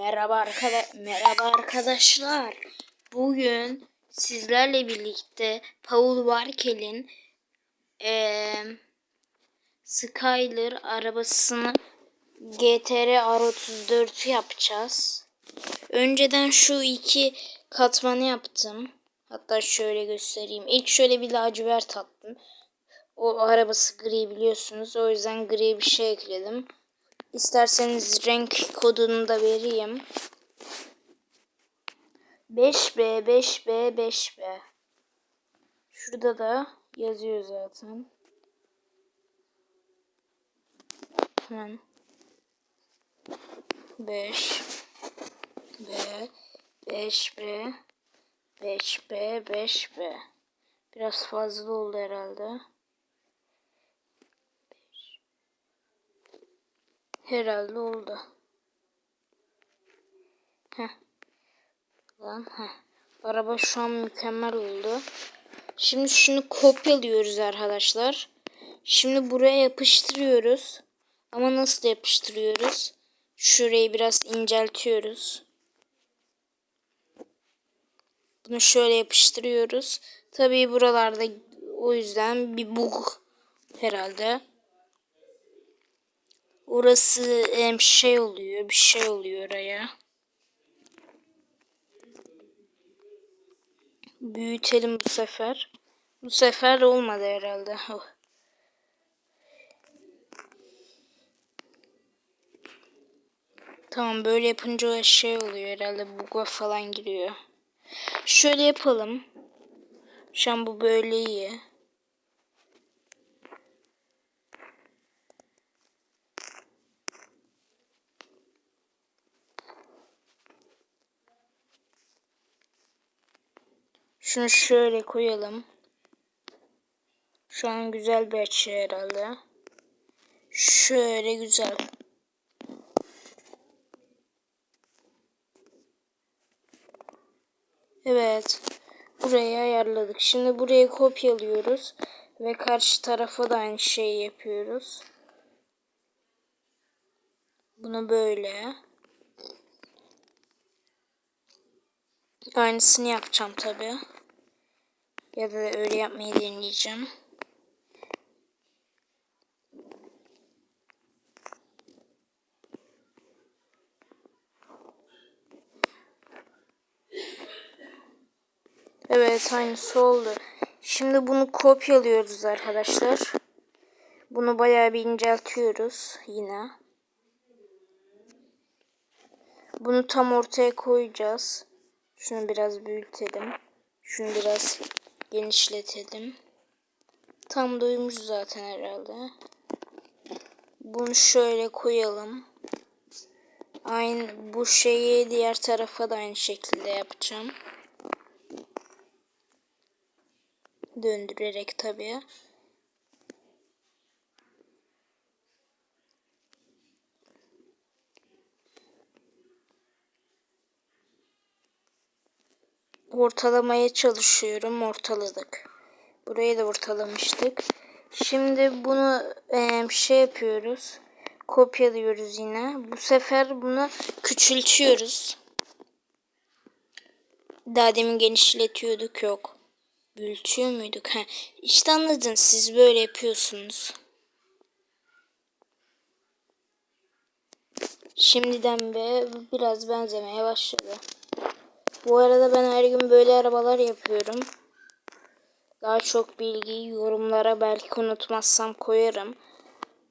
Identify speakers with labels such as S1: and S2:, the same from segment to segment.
S1: Merhaba arkada merhaba arkadaşlar. Bugün sizlerle birlikte Paul Walker'in eee Skyler arabasını GTR R34 yapacağız. Önceden şu iki katmanı yaptım. Hatta şöyle göstereyim. İlk şöyle bir lacivert attım. O arabası gri biliyorsunuz. O yüzden gri bir şey ekledim. İsterseniz renk kodunu da vereyim. 5B, 5B, 5B. Şurada da yazıyor zaten. Hemen. 5 B 5 B 5 B 5 B. Biraz fazla oldu herhalde. Herhalde oldu. Heh. Lan heh. Araba şu an mükemmel oldu. Şimdi şunu kopyalıyoruz arkadaşlar. Şimdi buraya yapıştırıyoruz. Ama nasıl yapıştırıyoruz? Şurayı biraz inceltiyoruz. Bunu şöyle yapıştırıyoruz. Tabii buralarda o yüzden bir bug herhalde. Orası em, şey oluyor, bir şey oluyor oraya. Büyütelim bu sefer. Bu sefer olmadı herhalde. Oh. Tamam böyle yapınca şey oluyor herhalde bug'a falan giriyor. Şöyle yapalım. Şu an bu böyle iyi. Şunu şöyle koyalım. Şu an güzel bir açı herhalde. Şöyle güzel. Evet. Burayı ayarladık. Şimdi burayı kopyalıyoruz. Ve karşı tarafa da aynı şeyi yapıyoruz. Bunu böyle. Aynısını yapacağım tabi. Ya da öyle yapmayı deneyeceğim. Evet aynısı oldu. Şimdi bunu kopyalıyoruz arkadaşlar. Bunu bayağı bir inceltiyoruz yine. Bunu tam ortaya koyacağız. Şunu biraz büyütelim. Şunu biraz genişletelim. Tam doymuş zaten herhalde. Bunu şöyle koyalım. Aynı bu şeyi diğer tarafa da aynı şekilde yapacağım. Döndürerek tabii. Ortalamaya çalışıyorum. Ortaladık. Burayı da ortalamıştık. Şimdi bunu e, şey yapıyoruz. Kopyalıyoruz yine. Bu sefer bunu küçültüyoruz. Daha demin genişletiyorduk yok. Büyütüyor muyduk? Ha, işte anladın siz böyle yapıyorsunuz. Şimdiden be biraz benzemeye başladı. Bu arada ben her gün böyle arabalar yapıyorum. Daha çok bilgi yorumlara belki unutmazsam koyarım.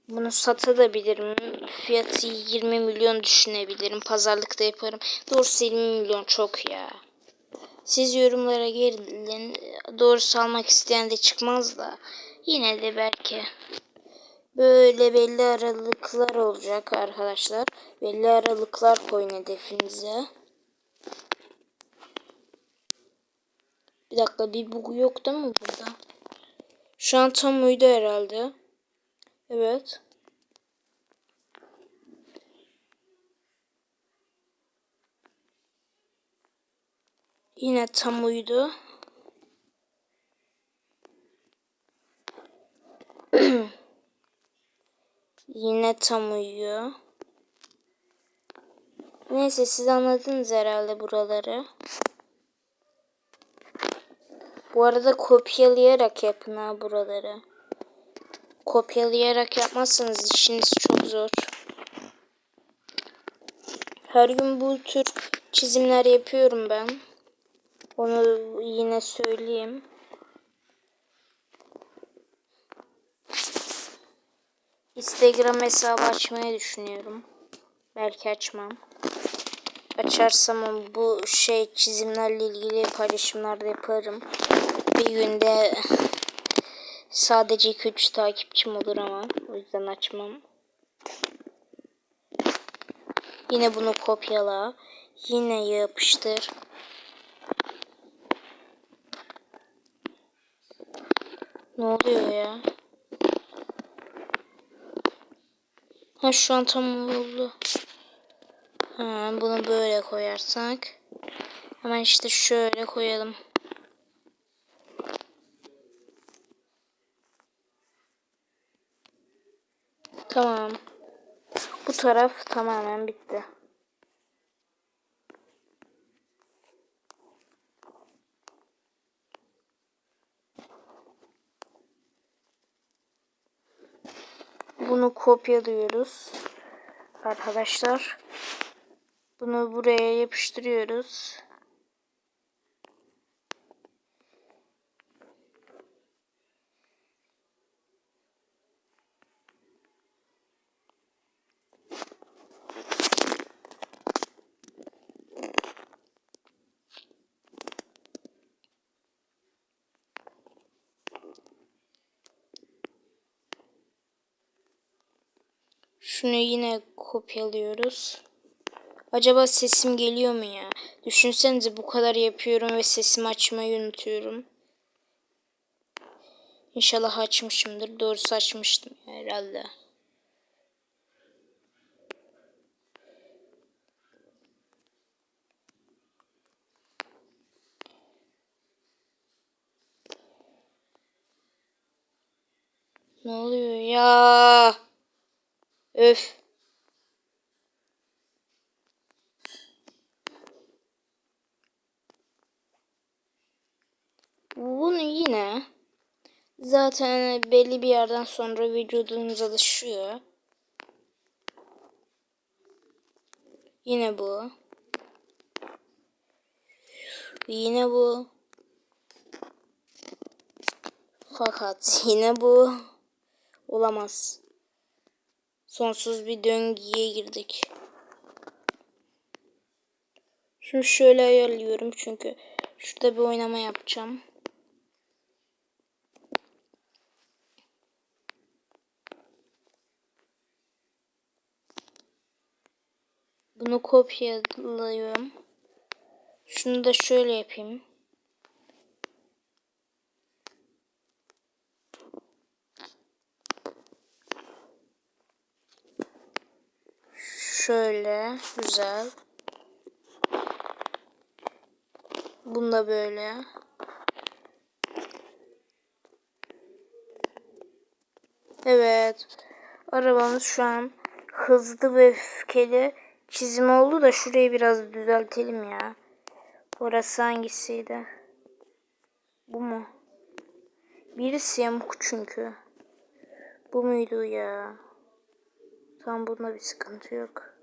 S1: Bunu satabilirim. Fiyatı 20 milyon düşünebilirim. Pazarlıkta yaparım. Doğrusu 20 milyon çok ya. Siz yorumlara gelin. Doğrusu almak isteyen de çıkmaz da. Yine de belki. Böyle belli aralıklar olacak arkadaşlar. Belli aralıklar koyun hedefinize. Bir dakika bir bug yok değil mi burada? Şu an tam uydu herhalde. Evet. Yine tam uydu. Yine tam uyuyor. Neyse siz anladınız herhalde buraları. Bu arada kopyalayarak yapın ha buraları. Kopyalayarak yapmazsanız işiniz çok zor. Her gün bu tür çizimler yapıyorum ben. Onu yine söyleyeyim. Instagram hesabı açmayı düşünüyorum. Belki açmam. Açarsam bu şey çizimlerle ilgili paylaşımlar da yaparım. Bir günde sadece 2-3 takipçim olur ama o yüzden açmam. Yine bunu kopyala. Yine yapıştır. Ne oluyor ya? Ha şu an tam oldu. Ha, bunu böyle koyarsak. Hemen işte şöyle koyalım. Tamam. Bu taraf tamamen bitti. Bunu kopyalıyoruz. Arkadaşlar. Bunu buraya yapıştırıyoruz. Şunu yine kopyalıyoruz. Acaba sesim geliyor mu ya? Düşünsenize bu kadar yapıyorum ve sesimi açmayı unutuyorum. İnşallah açmışımdır. Doğrusu açmıştım herhalde. Ne oluyor ya? Öf. Bunu yine zaten belli bir yerden sonra vücudunuz alışıyor. Yine bu. Yine bu. Fakat yine bu. Olamaz. Sonsuz bir döngüye girdik. Şunu şöyle ayarlıyorum çünkü şurada bir oynama yapacağım. Bunu kopyalıyorum. Şunu da şöyle yapayım. Şöyle güzel. Bunu da böyle. Evet. Arabamız şu an hızlı ve öfkeli çizim oldu da şurayı biraz düzeltelim ya. Orası hangisiydi? Bu mu? Birisi yamuk çünkü. Bu muydu ya? Tam bunda bir sıkıntı yok.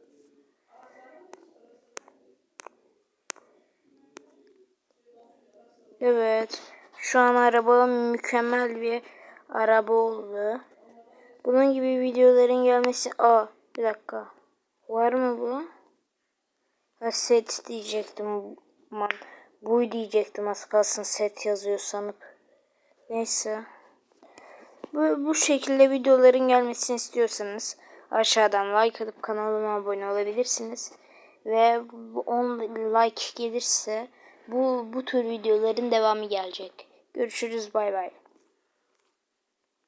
S1: Evet. Şu an araba mükemmel bir araba oldu. Bunun gibi videoların gelmesi... Aa bir dakika. Var mı bu? Ha, set diyecektim. Man, bu diyecektim az kalsın set yazıyor sanıp. Neyse. Bu, bu şekilde videoların gelmesini istiyorsanız aşağıdan like atıp kanalıma abone olabilirsiniz. Ve 10 like gelirse bu, bu tür videoların devamı gelecek. Görüşürüz bay bay.